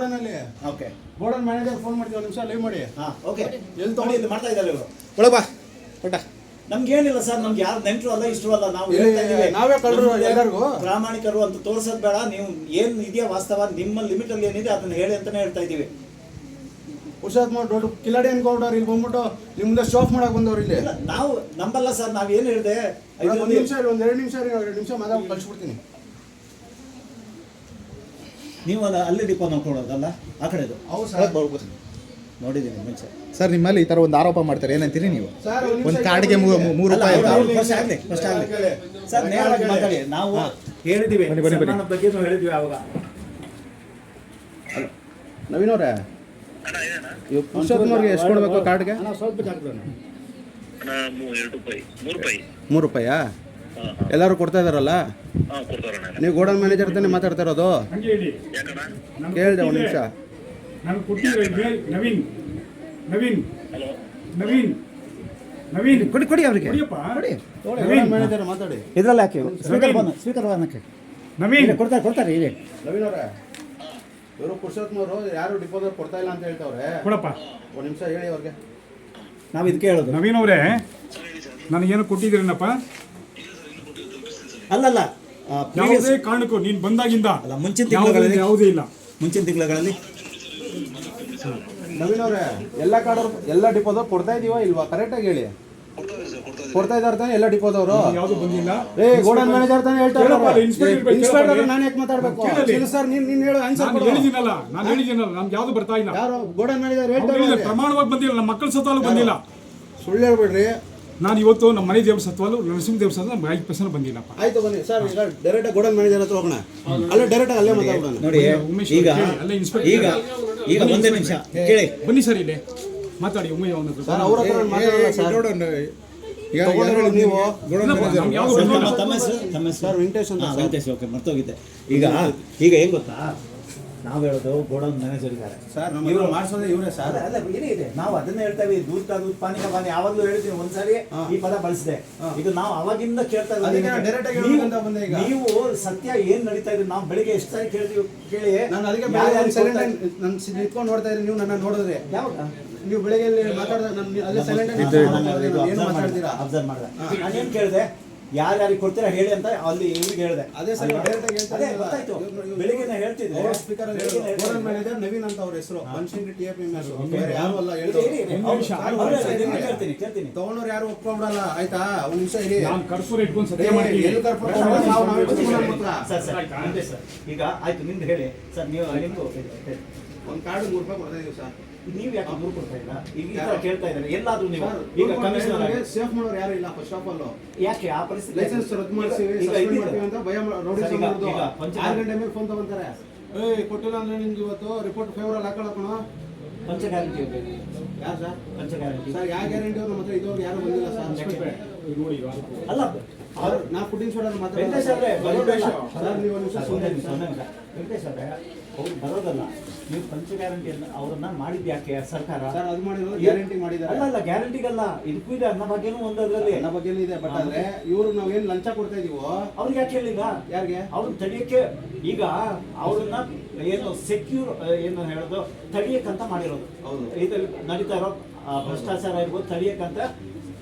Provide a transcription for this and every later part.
ಗೋಡನಲ್ಲಿ. Okay. Godown manager phone ಮಾಡ್ತೀವಿ ಒಂದು ನಿಮಿಷ ಲೈವ್ ಮಾಡಿ. ಹಾಂ ಓಕೆ. ಎಲ್ಲಿ ನೋಡಿ ಇಲ್ಲಿ ಮಾಡ್ತಾ ಇದ್ದಾರೆ ಇವರು ಒಳಗೆ ಬಾ ಪುಟ್ಟ ನಮ್ಗೆ ಏನಿಲ್ಲ ಸರ್ ನಮ್ಗೆ ಯಾರು ನೆಂಟರು ಅಲ್ಲ ಇಷ್ಟರು ಅಲ್ಲ ನಾವು ಹೇಳ್ತಾ ಇದೀವಿ. ನಾವೇ ಕಳ್ರು ನಮ್ಗೆ ಎಲ್ಲರಿಗೂ. ಪ್ರಾಮಾಣಿಕರು ಅಂತ ತೋರ್ಸೋದ್ ಬೇಡ ನೀವು ಏನ್ ಇದೆಯಾ ವಾಸ್ತವ ನಿಮ್ಮ ಲಿಮಿಟ್ ಅಲ್ಲಿ ಏನಿದೆ ಅದನ್ನ ಹೇಳಿ ಅಂತಾನೆ ಹೇಳ್ತಾ ಇದೀವಿ ಪುರುಷಾತ್ಮ ದೊಡ್ಡ ಕಿಲಾಡಿ ಅನ್ಕೊಂಡವ್ರು ಇಲ್ಲಿ ಬಂದ್ಬಿಟ್ಟು ನಿಮ್ದ ಶಾಪ್ ಮಾಡಕ್ ಬಂದವ್ರು ಇಲ್ಲಿ. ನಾವು ನಂಬಲ್ಲ ಸರ್ ನಾವ್ ಏನ್ ಹೇಳಿದೆ? ಒಂದು ನಿಮಿಷ ಒಂದು ಎರಡು ನಿಮಿಷ ಎರಡು ನಿಮಿಷ ಮಾತಾಡಿ ಕಳ್ಸಿಬಿಡ್ತೀನಿ. ನೀವು ಅಲ್ಲ ಅಲ್ಲಿ ಡಿಪೋ ನೋಡ್ಕೊಳ್ಳೋದಲ್ಲ? ಆ ಕಡೆದು. ನೋಡಿದ್ದೀನಿ ಮುಂಚೆ. ಸರ್ ನಿಮ್ಮಲ್ಲಿ ಈ ಥರ ಒಂದು ಆರೋಪ ಮಾಡ್ತಾರೆ. ಏನಂತೀರಿ ನೀವು? ಒಂದ್ ಕಾರ್ಡ್ಗೆ ಮೂ- ಮೂರು ರೂಪಾಯಿ ಆಗ್ಲಿ, ಸರ್ ನೇರವಾಗಿ ಮಾತಾಡಿ. ನಾವು ಹೇಳಿದ್ದೀವಿ ಬನ್ನಿ, ಬನ್ನಿ, ಬನ್ನಿ. ಸನ್ಮಾನದ ಬಗ್ಗೆನೂ ಹೇಳಿದ್ವಿ ಅವಾಗ. ನವೀನ್ ಅವರೇ ಇವಾಗ ಪುರುಷೋತ್ತಮವ್ರಿಗೆ ಎಷ್ಟು ಕೊಡಬೇಕು ಕಾರ್ಡ್ಗೆ ರೂಪಾಯಿ. ಮೂರು ರೂಪಾಯಿ. ಮೂರು ಹಾ ಎಲ್ಲರೂ ಕೊಡ್ತಾ ಇದಾರಲ್ಲ? ನೀವು ಗೋಡನ್ ಮ್ಯಾನೇಜರ್ ತಾನೇ ಮಾತಾಡ್ತಾ ಇರೋದು? ಕೇಳಿದೆ ಒಂದು ನಿಮಿಷ. ನಾನು ನವೀನ್ ನವೀನ್ ನವೀನ್ ನವೀನ್. ಕೊಡಿ ಕೊಡಿ ಅವರಿಗೆ. ಕೊಡಿ. ನವೀನ್. ಮ್ಯಾನೇಜರ್ ಮಾತಾಡಿ. ಇದ್ರಲ್ಲಿ ಹಾಕಿ. ಸ್ಪೀಕರ್ ಬಂದ ಸ್ಪೀಕರ್ ಬಂದಕ್ಕೆ ನವೀನ್. ಕೊಡ್ತಾರೆ ಕೊಡ್ತಾರೆ ಇಲ್ಲಿ. ನವೀನ್ ಅವರೇ ಇವರು ಪುರುಷೋತ್ಮರು ಯಾರು ಡಿಪೋದವ್ರು ಕೊಡ್ತಾ ಇಲ್ಲ ಅಂತ ಹೇಳ್ತಾವ್ರೆ. ಕೊಡಪ್ಪ. ಒಂದು ನಿಮಿಷ ಹೇಳಿ ಅವ್ರಿಗೆ. ನಾವು ಇದಕ್ಕೆ ಹೇಳೋದು. ನವೀನ್ ಅವರೇ ನನಗೇನು ಕೊಟ್ಟಿದ್ದೀರೇನಪ್ಪ? ಅಲ್ಲಲ್ಲ ಯಾವುದೇ ಕಾರಣಕ್ಕೂ ನೀನ್ ಬಂದಾಗಿಂದ ಅಲ್ಲ, ಮುಂಚಿನ ಯಾವುದೇ ತಿಂಗಳಲ್ಲಿ- ಯಾವುದೇ ಇಲ್ಲ. ಮುಂಚಿನ ತಿಂಗಳಲ್ಲಿ ನವೀನ್ ಅವರೇ ಎಲ್ಲ ಕಾಡವ್ರು ಎಲ್ಲ ಡಿಪೋದವ್ರು ಕೊಡ್ತಾ ಇದೀವ ಇಲ್ವಾ? ಕರೆಕ್ಟಾಗಿ ಹೇಳಿ. ಕೊಡ್ತಾ ಇದಾರೆ ತಾನೆ ಎಲ್ಲ ಡಿಪೋದವರು? ಯಾವುದು ಬಂದಿಲ್ಲ. ಏ ಗೋಡನ್ ಮ್ಯಾನೇಜರ್ ತಾನೇ ಹೇಳ್ತಾ ಕೇಳಪ್ಪ, ಅಲ್ಲಿ ಇನ್ಸ್ಪೆಕ್ಟರ್. ನಾನು ಯಾಕೆ ಮಾತಾಡಬೇಕು. ಇಲ್ಲ ಸರ್ ನೀನು ನೀನ್ ಹೇಳು ಆನ್ಸರ್ ನಾನು ಕೊಡು. ಹೇಳಿದ್ದೀನಲ್ಲ ನಾನು ಹೇಳಿದ್ದೀನಲ್ಲ ನಮ್ಗೆ ಯಾವುದು ಬರ್ತಾ ಇಲ್ಲ. ಯಾರು? ಗೋಡನ್ ಮ್ಯಾನೇಜರ್ ಹೇಳ್ತಾ ಹೇಳ್ತಾರೆ ಪ್ರಮಾಣವಾಗಿ ಬಂದಿಲ್ಲ ನಮ್ಮ ಮಕ್ಕಳ ಸತ್ವಾಲು ಬಂದಿಲ್ಲ. ಸುಳ್ಳು ಹೇಳ್ಬೇಡ್ರಿ. ನಾನು ಇವತ್ತು ನಮ್ಮ ಮನೆ ದೇವ್ರ ಸತ್ವಾಲು ನರಸಿಂಹ ದೇವ್ರ ಸತ್ವ ನಮ್ಗೆ ಐದು ಪರ್ಸೆಂಟ್ ಬಂದಿಲ್ಲಪ್ಪ ಆಯ್ತು ಬನ್ನಿ ಸರ್ ಈಗ ಡೈರೆಕ್ಟ್ ಗೋಡನ್ ಮ್ಯಾನೇಜರ್ ಹತ್ರ ಹೋಗೋಣ. ಅಲ್ಲೇ ಡೈರೆಕ್ಟ್ ಅಲ್ಲೇ ಮಾತಾಡೋಣ ನೋಡಿ ಉಮೇಶ್ ಈಗ ಅಲ್ಲ ಇನ್ಸ್ಪೆಕ್ಟರ್ ಈಗ ಈಗ ಒಂದೇ ನಿಮಿಷ ಕೇಳಿ. ಬನ್ನಿ ಸರ್ ಇಲ್ಲಿ ಮಾತಾಡಿ ಉಮೇಶ್ ಅವನ ಸರ್ ಅವ್ರ ಹತ್ರ ಮಾತಾಡಲ್ಲ ಸರ್. ತಗೊಂಡ್ರೆ ನೀವು ಇಲ್ಲಪ್ಪ, ನಮ್ಗೆ ಯಾವುದು ಸರ್, ತಮ್ಮ ಹೆಸರು ತಮ್ಮ ಹೆಸರು? ಸರ್ ವೆಂಕಟೇಶ್ ಅಂತ ವೆಂಕಟೇಶ್ ಓಕೆ ಮರ್ತೋಗಿದ್ದೆ ಈಗ ಈಗ ಏನ್ ಗೊತ್ತಾ? ನಾವು ಹೇಳೋದು ಗೋಡೌನ್ ಮ್ಯಾನೇಜರ್ ಇದ್ದಾರೆ. ಸರ್ ಇವರು ಮಾಡಿಸೋದೇ ಇವರೇ ಸರ್. ಅಲ್ಲ ಅಲ್ಲ ಏನೇ ಇದೆ. ನಾವು ಅದನ್ನೇ ಹೇಳ್ತಾ ಇದ್ದೀವಿ ದೂತ ಪಾನಿ ಕಾ ಪಾನಿ. ಯಾವಾಗಲೂ ಹೇಳ್ತೀನಿ ಒಂದ್ಸಾರಿ ಈ ಪದ ಬಳಸಿದೆ. ಇದು ನಾವು ಅವಾಗಿಂದ ಕೇಳ್ತಾ ಇದ್ದೀವಿ. ನೀವು- ಸತ್ಯ ಏನ್ ನಡೀತಾ ಇದ್ರಿ ನಾವು ಬೆಳಿಗ್ಗೆ ಎಷ್ಟು ಸಾರಿ ಕೇಳ್ತೀವಿ ಕೇಳಿ. ನಾನು ಅದಕ್ಕೆ ನಾನು ನಿಂತ್ಕೊಂಡು ನೋಡ್ತಾ ಇದ್ದೀನಿ ನೀವು ನನ್ನ ನೋಡಿದ್ರೆ. ಯಾವಾಗ? ನೀವು ಬೆಳಿಗ್ಗೆ ಮಾತಾಡಿದ್ರೆ ಮಾತಾಡಿದ ನಾನು ಅಲ್ಲೇ ಸೈಲೆಂಟ್ ಏನು ಮಾತಾಡ್ತೀರಾ? ಅಬ್ಸರ್ವ್ ಮಾಡಿದೆ. ನಾನೇನ್ ಕೇಳಿದೆ? ಯಾರ್ಯಾರಿಗೆ ಕೊಡ್ತೀರಾ ಹೇಳಿ ಅಂತ ಅಲ್ಲಿ ಇವ್ರಿಗೆ ಹೇಳಿದೆ. ಅದೇ ಸರ್ ಅದೇ. ಗೊತ್ತಾಯ್ತು. ಬೆಳಿಗ್ಗೆ ಹೇಳ್ತಿದ್ದೆ. ನವೀನ್ ಅಂತ ಅವ್ರ ಹೆಸರು. ಬನ್ಶಂಕರಿ ಟಿ ಎಫ್ ಯಾರು ಅಲ್ಲ ಹೇಳ್ತೀನಿ, ಕೇಳ್ತೀನಿ ಕೇಳ್ತೀನಿ. ತಗೊಂಡವ್ರು ಯಾರು ಒಪ್ಕೊಂಡ್ಬಿಡಲ್ಲ ಆಯ್ತಾ? ಒಂದ್ ನಿಮಿಷ ಇರಿ. ನಾನು ಕರ್ಪೂರ ಇಟ್ಕೊಂಡು ಎಲ್ಲಿ? ನಾವು ನಾವೇ. ಸರ್ ಸರ್ ಅಂತೆ ಸರ್ ಈಗ ಆಯ್ತು ನಿಮ್ದು ಹೇಳಿ. ಸರ್ ನೀವು ನಿಮ್ದು. ಒಂದ್ ಕಾರ್ಡ್ ಮೂರು ರೂಪಾಯಿ ಕೊಡ್ತಾ ಇದೀವಿ ಸರ್. ನೀವು ಯಾಕೆ ಮೂರು ಕೊಡ್ತಾ ಇಲ್ಲ? ಈಗ ಈ ಕೇಳ್ತಾ ಇದ್ದಾರೆ. ಎಲ್ಲಾದ್ರೂ ನೀವು. ಈಗ ಕಮಿಷನರ್ ಆಗಿ. ಸೇಫ್ ಮಾಡೋರು ಯಾರು ಇಲ್ಲ ಫಸ್ಟ್ ಆಫ್ ಆಲ್ ಯಾಕೆ ಆ ಪರಿಸ್ಥಿತಿ ಲೈಸೆನ್ಸ್ ರದ್ದು ಮಾಡಿಸ್ತೀವಿ ಈಗ ಸಸ್ಪೆಂಡ್ ಮಾಡ್ತೀವಿ ಅಂತ ಭಯ ರೌಡಿ ಈಗ ಆರು ಗಂಟೆ ಮೇಲೆ ಫೋನ್ ತಗೊಂತಾರೆ ಏಯ್ ಕೊಟ್ಟಿಲ್ಲ ಅಂದ್ರೆ ನಿಮ್ಗೆ ಇವತ್ತು ರಿಪೋರ್ಟ್ ಫೇವರ್ ಅಲ್ಲಿ ಹಾಕೊಳಕೋಣ ಪಂಚ ಗ್ಯಾರಂಟಿ. ಯಾರು ಸರ್? ಪಂಚ ಗ್ಯಾರಂಟಿ ಸರ್ ಯಾವ ಗ್ಯಾರಂಟಿ ಅವ್ರು ಮಾತ್ರ ಹತ್ರ ಯಾರು ಬಂದಿಲ್ಲ ಸರ್. ಅಲ್ಲ ನಾ ಫುಡ್ ಇನ್ಸ್ಪೆಕ್ಟರ್ ವೆಂಕಟೇಶ್ ಅವ್ರೆ, ಮಾತಾಡೋದು ಬರೋದಲ್ಲ. ಸರ್ ನೀವು ಒಂದು ನಿಮಿಷ ಸುಮ್ಮನೆ. ವೆಂಕಟೇಶ್ ಅವ್ರೆ, ಅವ್ರು ಬರೋದಲ್ಲ. ನೀವು ಪಂಚ ಗ್ಯಾರಂಟಿ ಅವ್ರನ್ನ ಮಾಡಿದ್ ಯಾಕೆ ಸರ್ಕಾರ? ಸರ್ ಅದು ಮಾಡಿರೋದು ಗ್ಯಾರಂಟಿ ಮಾಡಿದ್ದಾರೆ. ಅಲ್ಲ ಅಲ್ಲ ಗ್ಯಾರಂಟಿಗಲ್ಲ. ಇದಕ್ಕೂ ಇದೆ ಅನ್ನ ಬಗ್ಗೆನೂ ಒಂದರಲ್ಲಿ ನನ್ನ ಬಗ್ಗೆ ಇದೆ ಬಟ್ ಆದ್ರೆ ಇವರು ನಾವೇನ್ ಲಂಚ ಕೊಡ್ತಾ ಇದೀವೋ? ಅವ್ರಿಗೆ ಯಾಕೆ ಹೇಳಿಲ್ಲ? ಯಾರಿಗೆ? ಅವ್ರನ್ನ ತಡಿಯಕ್ಕೆ ಈಗ ಅವ್ರನ್ನ ಏನು ಸೆಕ್ಯೂರ್ ಏನು ಹೇಳೋದು ತಡಿಯಕ್ಕಂತ ಮಾಡಿರೋದು. ಹೌದು. ಇದ್ರಲ್ಲಿ ನಡೀತಾ ಇರೋ ಆ, ಭ್ರಷ್ಟಾಚಾರ ಇರ್ಬೋದು ತಡಿಯಕ್ಕಂತ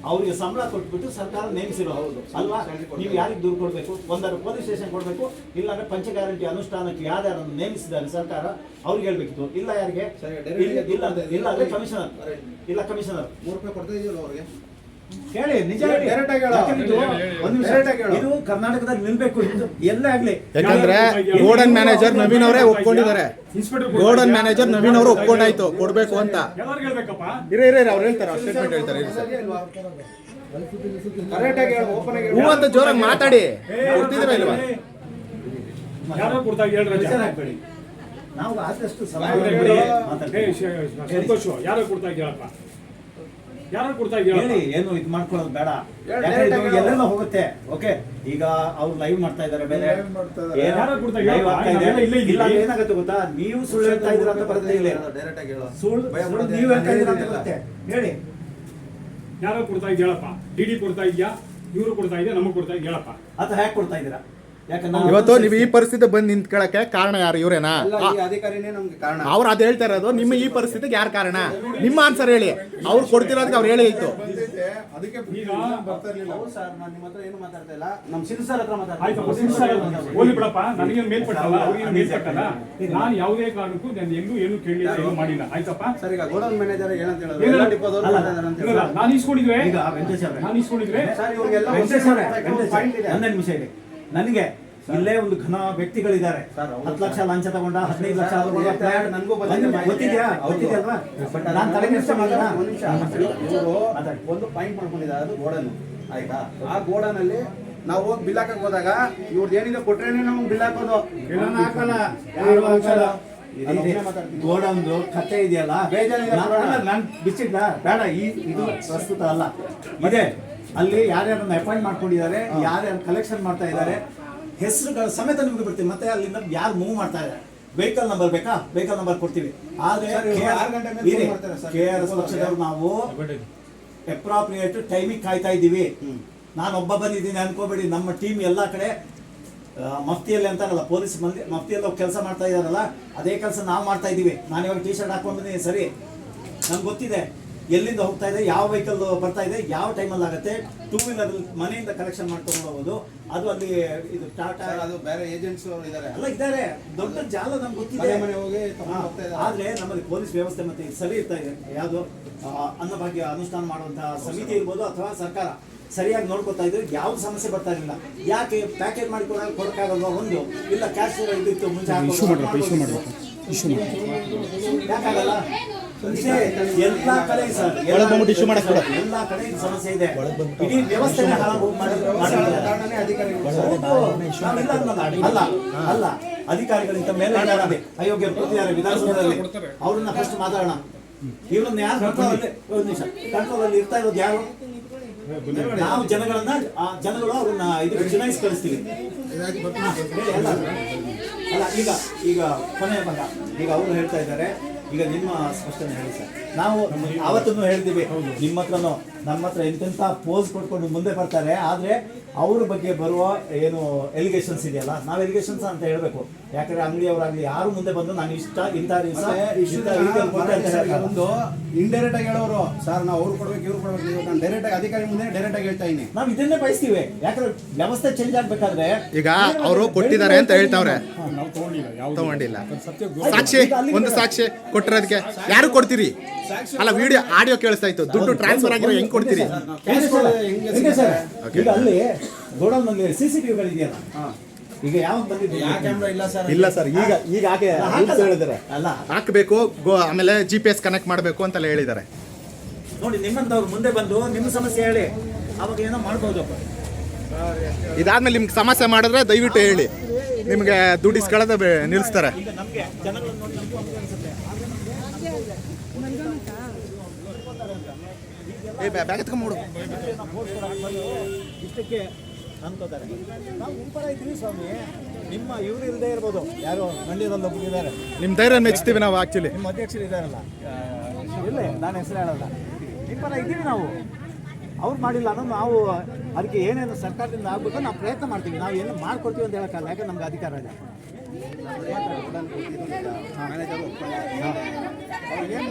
ಅವ್ರಿಗೆ ಸಂಬಳ ಕೊಟ್ಬಿಟ್ಟು ಸರ್ಕಾರ ನೇಮಿಸಿರೋ ಹೌದು. ಅಲ್ವಾ. ನೀವು ಯಾರಿಗೆ ದೂರು ಕೊಡಬೇಕು? ಒಂದರ ಪೊಲೀಸ್ ಸ್ಟೇಷನ್ ಕೊಡಬೇಕು? ಇಲ್ಲಾಂದ್ರೆ ಪಂಚ ಗ್ಯಾರಂಟಿ ಅನುಷ್ಠಾನಕ್ಕೆ ಯಾರ್ಯಾರನ್ನು ನೇಮಿಸಿದ್ದಾರೆ ಸರ್ಕಾರ ಅವ್ರಿಗೆ ಹೇಳ್ಬೇಕಿತ್ತು. ಇಲ್ಲ ಯಾರಿಗೆ? ಇಲ್ಲ ಇಲ್ಲ ಅಂದ್ರೆ. ಕಮಿಷನರ್ ಇಲ್ಲ ಕಮಿಷನರ್ ಮೂರು ರೂಪಾಯಿ ಕೊಡ್ತಾ ಇದೆಯಲ್ಲ ಅವ್ರಿಗೆ? ಹೇಳಿ ನಿಜ ಹೇಳಿ. Direct ಆಗಿ ಹೇಳು. ಯಾಕಂದ್ರೆ ಇದು ಒಂದ್ ನಿಮಿಷ. Direct ಆಗಿ ಹೇಳು. ಇದು ಕರ್ನಾಟಕದಾಗ ನಿಲ್ಬೇಕು ಇದು ಎಲ್ಲೇ ಆಗ್ಲಿ ಯಾಕಂದ್ರೆ ಗೋಡನ್ ಮ್ಯಾನೇಜರ್ ನವೀನ್ ಅವರೇ ಒಪ್ಕೊಂಡಿದ್ದಾರೆ ಗೋಲ್ಡನ್ ಗೋಡನ್ ಮ್ಯಾನೇಜರ್ ನವೀನ್ ಅವರು ಒಪ್ಕೊಂಡಾಯ್ತು ಕೊಡ್ಬೇಕು ಅಂತ ಎಲ್ಲರಿಗೂ ಹೇಳ್ಬೇಕಪ್ಪ ಇರೇ ಇರೇ ಅವ್ರು ಹೇಳ್ತಾರೆ ಸ್ಟೇಟ್ಮೆಂಟ್ ಹೇಳ್ತಾರೆ ಇರಿ ಸರ್ ಕರೆಕ್ಟ್ ಆಗಿ ಹೇಳು ಓಪನ್ ಆಗಿ ಹೂ ಹೇಳು. ಅಂತ ಜೋರಾಗಿ ಮಾತಾಡಿ ಕೊಡ್ತಿದ್ದೀರಾ ಇಲ್ವಾ ಯಾರು ಕೊಡ್ತಾ ಹೇಳ್ ರಜಾ. ಬೇಜಾರ್ ಆಗ್ಬೇಡಿ. ನಾವು ಆದಷ್ಟು ಸಲಹೆ ಬಿಡಿ. ಮಾತಾಡ್ತೀವಿ. ಏ, ಶ- ಶ- ಸಂತೋಷ ಯಾರು ಕೊಡ್ತಾ ಹೇಳಪ್ಪ ಯಾರು ಕೊಡ್ತಾ ಹೇಳಪ್ಪ ಹೇಳಿ ಏನು ಇದು ಮಾಡ್ಕೊಳ್ಳೋದು ಬೇಡ. ಹೇಳು, ಯಾಕಂದ್ರೆ ಇದು ಎಲ್ಲೆಲ್ಲ ಹೋಗುತ್ತೆ. ಓಕೆ ಈಗ ಅವ್ರು ಲೈವ್ ಮಾಡ್ತಾ ಇದಾರೆ ಬೇರೆ Live ಮಾಡ್ತಾ ಇದಾರೆ. ಏನೋ ಯಾರು ಕೊಡ್ತಾ live ಆಗ್ತಾ ಇದೆ. ನಾವೆಲ್ಲ ಇಲ್ಲ ಏನಾಗುತ್ತೆ ಗೊತ್ತಾ? ನೀವು ಸುಳ್ಳು ಹೇಳ್ತಾ ಇದೀರ ಅಂತ ಬರುತ್ತೆ ಇಲ್ಲ. ಡೈರೆಕ್ಟ್ ಆಗಿ ಹೇಳೋ. ಸುಳ್ಳು ಭಯ ಸುಳ್ಳು ಪಡೋದು ನೀವು ಹೇಳ್ತಾ ಇದ್ದೀರಾ ಅಂತ. ಬರುತ್ತೆ. ಹೇಳಿ. ಯಾರೋ ಕೊಡ್ತಾ ಹೇಳಪ್ಪ ಡಿ ಡಿ ಕೊಡ್ತಾ ಇದೆಯಾ ಇವರು ಕೊಡ್ತಾ ಇದೆಯಾ ನಮಗೆ ಕೊಡ್ತಾ ಇದ್ಯಾ ಹೇಳಪ್ಪ. ಅಥವಾ ಹ್ಯಾಕ್ ಕೊಡ್ತಾ ಇದ್ದೀರಾ? ಯಾಕಂದ್ರೆ ಇವತ್ತು ನೀವು ಈ ಪರಿಸ್ಥಿತಿ ಬಂದು ನಿಂತ್ಕೊಳಕ್ಕೆ ಕಾರಣ ಯಾರು ಇವರೇನಾ? ಅವ್ರು ಅದ್ ಹೇಳ್ತಾ ಇರೋದು ನಿಮ್ಮ ಈ ಪರಿಸ್ಥಿತಿಗೆ ಯಾರು ಕಾರಣ? ನಿಮ್ಮ ಆನ್ಸರ್ ಹೇಳಿ. ಅವ್ರು ಕೊಡ್ತಿರೋದಕ್ಕೆ ಅವ್ರು ಹೇಳಿ ಇತ್ತು ಹೋಗ್ಲಿ ಬಿಡಪ್ಪ. ನನಗೆ ಮೇಲ್ಪಟ್ಟಲ್ಲ ಅವ್ರಿಗೆ ಮೇಲ್ಪಟ್ಟಲ್ಲ ನಾನು ಯಾವುದೇ ಕಾರಣಕ್ಕೂ ನಾನು ಎಂದೂ ಏನು ಕೇಳಿಲ್ಲ ಏನು ಮಾಡಿಲ್ಲ. ಆಯ್ತಪ್ಪ? ಸರ್ ಈಗ ಗೋಡೌನ್ ಮ್ಯಾನೇಜರ್ ಏನಂತ ಹೇಳಿದ್ರು? ಏನು? ಎಲ್ಲ ಡಿಪೋದವ್ರು ಅಲ್ಲ, ಮಾತಾಡ್ತಾರೆ ಅಂತ ಇಲ್ಲ, ಹೇಳಿದ್ರು. ನಾನು ಇಸ್ಕೊಂಡಿದ್ವೆ ಈಗ ವೆಂಕಟೇಶ್ ಅವರೇ. ನಾನು ಇಸ್ಕೊಂಡಿದ್ವೆ ಸರ್ ಇವ್ರಿಗೆಲ್ಲ ವೆಂಕಟೇಶ್ ಅವರೇ, ವೆಂಕಟೇಶ್ ಪಾಯಿಂಟ್ ಇದೆ. ಒಂದೇ ನಿಮಿಷ ಇದೆ ನನಗೆ ಇಲ್ಲೇ ಒಂದು ಘನ ವ್ಯಕ್ತಿಗಳಿದ್ದಾರೆ. ಹತ್ತು ಲಕ್ಷ ಲಂಚ ತಗೊಂಡ ಹದಿನೈದು ಲಕ್ಷ ನನ್ಗೂ. ಗೊತ್ತಿದ್ಯಾ? ಗೊತ್ತಿದೆಯಲ್ವಾ? ನಾನು ತಲೆ ಕೆಡಿಸ್ತಾ ಮಾತಾಡ ಒಂದು ಪಾಯಿಂಟ್ ಮಾಡ್ಕೊಂಡಿದ್ದಾರೆ ಅದು ಗೋಡನ್ ಆಯ್ತಾ? ಆ ಗೋಡನಲ್ಲಿ ನಾವು ಹೋಗಿ ಬಿಲ್ ಹಾಕಕ್ ಹೋದಾಗ ಇವ್ರದ್ದು ಏನಿದೆ ಕೊಟ್ರೇನೆ ನಮ್ಗೆ ಬಿಲ್ ಹಾಕೋದು. ಹಾಕಲ್ಲ. ಯಾರು ಹಾಕಲ್ಲ. ಗೋಡೌನ್ದು ಕಥೆ ಇದೆಯಲ್ಲ? ನಾನು- ಪುರಾಣ. ಬೇಡ ಈ ಇದು ಪ್ರಸ್ತುತ ಅಲ್ಲ. ಮತ್ತೆ ಅಲ್ಲಿ ಯಾರ್ಯಾರನ್ನ ಅಪಾಯಿಂಟ್ ಮಾಡ್ಕೊಂಡಿದ್ದಾರೆ ಯಾರ್ಯಾರು ಕಲೆಕ್ಷನ್ ಮಾಡ್ತಾ ಇದ್ದಾರೆ ಹೆಸರುಗಳ ಸಮೇತ ನಿಮಗೆ ಬಿಡ್ತೀವಿ ಮತ್ತೆ ಅಲ್ಲಿಂದ ಯಾರು ಮೂವ್ ಮಾಡ್ತಾ ಇದ್ದಾರೆ ವೆಹಿಕಲ್ ನಂಬರ್ ಬೇಕಾ? ವೆಹಿಕಲ್ ನಂಬರ್ ಕೊಡ್ತೀವಿ. ಆದ್ರೆ ಸರ್, ಇವ್ರು ಆರು ಗಂಟೆ ಮಾಡ್ತಾರೆ ಸರ್. ಕೆ ಆರ್ ಎಸ್ ಪಕ್ಷದವ್ರು ನಾವು ಅಪ್ರಾಪ್ರಿಯೇಟ್ ಟೈಮಿಗೆ ಕಾಯ್ತಾ ಇದ್ದೀವಿ. ನಾನು ಒಬ್ಬ ಬಂದಿದ್ದೀನಿ ಅನ್ಕೋಬೇಡಿ. ನಮ್ಮ ಟೀಮ್ ಎಲ್ಲ ಕಡೆ ಮಫ್ತಿಯಲ್ಲಿ ಅಂತಾರಲ್ಲ ಪೊಲೀಸ್ ಮಂದಿ ಮಫ್ತಿಯಲ್ಲಿ ಕೆಲಸ ಮಾಡ್ತಾ ಇದಾರಲ್ಲ ಅದೇ ಕೆಲಸ ನಾವು ಮಾಡ್ತಾ ಇದ್ದೀವಿ. ನಾನು ಇವಾಗ ಟಿ ಶರ್ಟ್ ಹಾಕೊಂಡಿದ್ದೀನಿ ಸರಿ. ನಂಗೆ ಗೊತ್ತಿದೆ. ಎಲ್ಲಿಂದ ಹೋಗ್ತಾ ಇದೆ ಯಾವ ವೆಹಿಕಲ್ ಬರ್ತಾ ಇದೆ ಯಾವ ಟೈಮಲ್ಲಿ ಆಗುತ್ತೆ ಟೂ ವೀಲರ್ ಮನೆಯಿಂದ ಕಲೆಕ್ಷನ್ ಮಾಡ್ಕೊಂಡು ಹೋಗೋದು ಅದು ಅಲ್ಲಿ ಇದು ಟಾಟಾ ಅದು ಬೇರೆ ಏಜೆಂಟ್ಸ್ ಅವರು ಇದ್ದಾರೆ ಎಲ್ಲ ಇದ್ದಾರೆ. ದೊಡ್ಡ ಜಾಲ ನಮ್ಗೆ ಗೊತ್ತಿದೆ. ಮನೆ ಮನೆ ಹೋಗಿ ತಗೊಂಡು ಹೋಗ್ತಾ ಇದ್ದಾರೆ. ಆದ್ರೆ ನಮ್ಮಲ್ಲಿ ಪೊಲೀಸ್ ವ್ಯವಸ್ಥೆ ಮತ್ತೆ ಸರಿ ಇರ್ತಾ ಇದೆ. ಯಾವುದು? ಅನ್ನಭಾಗ್ಯ ಅನುಷ್ಠಾನ ಮಾಡುವಂತಹ ಸಮಿತಿ ಇರ್ಬೋದು ಅಥವಾ ಸರ್ಕಾರ ಸರಿಯಾಗಿ ನೋಡ್ಕೊತಾ ಇದ್ರೆ ಯಾವ ಸಮಸ್ಯೆ ಬರ್ತಾ ಇರಲಿಲ್ಲ. ಯಾಕೆ ಪ್ಯಾಕೇಜ್ ಮಾಡಿ ಕೊಡ ಕೊಡಕ್ಕಾಗಲ್ವಾ ಒಂದು? ಇಲ್ಲ ಕ್ಯಾಶ್ ಇದ್ದಿತ್ತು ಮುಂಚೆ. ಯಾಕಾಗಲ್ಲ? ಎಲ್ಲಾ ಕಡೆ ಸರ್ ಎಲ್ಲಾ- ಮಾಡಕ್. ಕಡೆ ಸಮಸ್ಯೆ ಇದೆ. ಇಡೀ ವ್ಯವಸ್ಥೆನೇ ಹಾಳಾಗಿ ಮಾಡಿದ್ದಾರೆ. ಅಲ್ಲ ಅಲ್ಲ ಅಧಿಕಾರಿಗಳಿಂದ ಮೇಲೆ ಅಯೋಗ್ಯ ಕೂತಿದ್ದಾರೆ ವಿಧಾನಸೌಧದಲ್ಲಿ. ಅವ್ರನ್ನ ಫಸ್ಟ್ ಮಾತಾಡೋಣ. ಇವ್ರನ್ನ ಯಾರು ಕಂಟ್ರೋಲ್ ಅಲ್ಲಿ ಒಂದು ನಿಮಿಷ. ಕಂಟ್ರೋಲ್ ಅಲ್ಲಿ ಇರ್ತಾ ಇರೋದು ಯಾರು? ನಾವು ಜನಗಳನ್ನ ಆ ಜನಗಳು ಅವ್ರನ್ನ ಇದು ಚುನಾಯಿಸಿ ಕಳಿಸ್ತೀವಿ. ಅಲ್ಲ ಈಗ ಈಗ ಕೊನೆಯ ಭಾಗ ಈಗ ಅವರು ಹೇಳ್ತಾ ಇದ್ದಾರೆ ಈಗ ನಿಮ್ಮ ಸ್ಪಷ್ಟನೆ ಹೇಳಿ ಸರ್. ನಾವು ಅವತ್ತನ್ನು ಹೇಳ್ತೀವಿ ನಿಮ್ಮ ಹತ್ರನೂ ನಮ್ಮ ಹತ್ರ ಎಂತೆಂಥ ಪೋಸ್ ಕೊಟ್ಕೊಂಡು ಮುಂದೆ ಬರ್ತಾರೆ. ಆದ್ರೆ ಅವ್ರ ಬಗ್ಗೆ ಬರುವ ಏನು ಎಲಿಗೇಷನ್ಸ್ ಇದೆಯಲ್ಲ ನಾವು ಎಲಿಗೇಷನ್ಸ್ ಅಂತ ಹೇಳಬೇಕು. ಯಾಕಂದ್ರೆ ಅಂಗಡಿಯವರಾಗಲಿ ಯಾರು ಮುಂದೆ ಬಂದು ನಾನು ಇಷ್ಟ ಇಂಥ ದಿವಸ. ಒಂದು ಇಂಡೈರೆಕ್ಟ್ ಆಗಿ ಹೇಳೋರು ಸರ್ ನಾವು ಅವ್ರು ಕೊಡ್ಬೇಕು ಇವ್ರು ಕೊಡ್ಬೇಕು ನಾನು ಡೈರೆಕ್ಟ್ ಆಗಿ ಅಧಿಕಾರಿ ಮುಂದೆ ಡೈರೆಕ್ಟ್ ಆಗಿ ಹೇಳ್ತಾ ಇದ್ದೀನಿ ನಾವು ಇದನ್ನೇ ಬಯಸ್ತೀವಿ. ಯಾಕಂದ್ರೆ ವ್ಯವಸ್ಥೆ ಚೇಂಜ್ ಆಗ್ಬೇಕಾದ್ರೆ ಈಗ ಅವರು ಕೊಟ್ಟಿದ್ದಾರೆ ಅಂತ ಹೇಳ್ತಾವ್ರೆ. ತಗೊಂಡಿಲ್ಲ ಸಾಕ್ಷಿ ಒಂದು ಸಾಕ್ಷಿ ಕೊಟ್ಟಿರೋದಕ್ಕೆ ಯಾರು ಕೊಡ್ತೀರಿ? ಅಲ್ಲ ವಿಡಿಯೋ ಆಡಿಯೋ ಕೇಳಿಸ್ತಾ ಇತ್ತು. ದುಡ್ಡು ಟ್ರಾನ್ಸ್ಫರ್ ಆಗಿರೋ ಹೆಂಗ್ ಕೊಡ್ತೀರಿ? ಹೆಂಗೆ ಸರ್? ಈಗ ಅಲ್ಲಿ ಗೋಡೌನ್ನಲ್ಲಿ ಸಿ ಸಿ ಟಿವಿಗಳಿದೆಯಲ್ಲ ಈಗ ಯಾವ ಬಂದಿದೆ ಯಾ ಇಲ್ಲ ಸರ್. ಇಲ್ಲ ಸರ್. ಈಗ ಈಗ ಹಾಗೆ rules ಹೇಳಿದ್ದಾರೆ ಅಲ್ಲ. ಹಾಕಬೇಕು ಗೋ- ಆಮೇಲೆ ಜಿ ಪಿ ಎಸ್ ಕನೆಕ್ಟ್ ಮಾಡಬೇಕು ಅಂತೆಲ್ಲ ಹೇಳಿದ್ದಾರೆ ನೋಡಿ ನಿಮ್ಮಂತವ್ರು ಮುಂದೆ ಬಂದು ನಿಮ್ಮ ಸಮಸ್ಯೆ ಹೇಳಿ. ಅವಾಗ ಏನೋ ಮಾಡ್ಬೋದು ಇದಾದ್ಮೇಲೆ ನಿಮ್ಗೆ ಸಮಸ್ಯೆ ಮಾಡಿದ್ರೆ ದಯವಿಟ್ಟು ಹೇಳಿ. ನಿಮಗೆ ದುಡ್ಡು ಇಸ್ಕೊಳ್ಳೋದ ನಿಲ್ಲಿಸ್ತಾರೆ. ಏ ಬ್ಯಾಗ್ ಎತ್ಕೊಂಬಿಡು ಇಷ್ಟಕ್ಕೆ ಅನ್ಕೋತಾರೆ ನಾವು ಉಂಪರ ಇದ್ದೀವಿ ಸ್ವಾಮಿ. ನಿಮ್ಮ ಇವ್ರು ಇಲ್ಲದೆ ಇರ್ಬೋದು. ಯಾರು ಮಂಡ್ಯದಲ್ಲಿ ಒಬ್ಬರಿದ್ದಾರೆ ನಿಮ್ಮ ಧೈರ್ಯ ಮೆಚ್ತೀವಿ ನಾವು ಆಕ್ಚುಲಿ ನಿಮ್ಮ ಅಧ್ಯಕ್ಷರು ಇದ್ದಾರಲ್ಲ. ಇಲ್ಲ ನಾನು ಹೆಸರು ಹೇಳಲ್ಲ. ನಿಮ್ಮ ಇದ್ದೀವಿ ನಾವು. ಅವ್ರು ಮಾಡಿಲ್ಲ ಅನ್ನೋದು ನಾವು ಅದಕ್ಕೆ ಏನೇನು ಸರ್ಕಾರದಿಂದ ಆಗಬೇಕು ನಾವು ಪ್ರಯತ್ನ ಮಾಡ್ತೀವಿ. ನಾವು ಏನು ಮಾಡ್ಕೊಡ್ತೀವಿ ಅಂತ ಹೇಳೋಕ್ಕಲ್ಲ ಯಾಕೆ ನಮ್ಗೆ ಅಧಿಕಾರ ಏನ್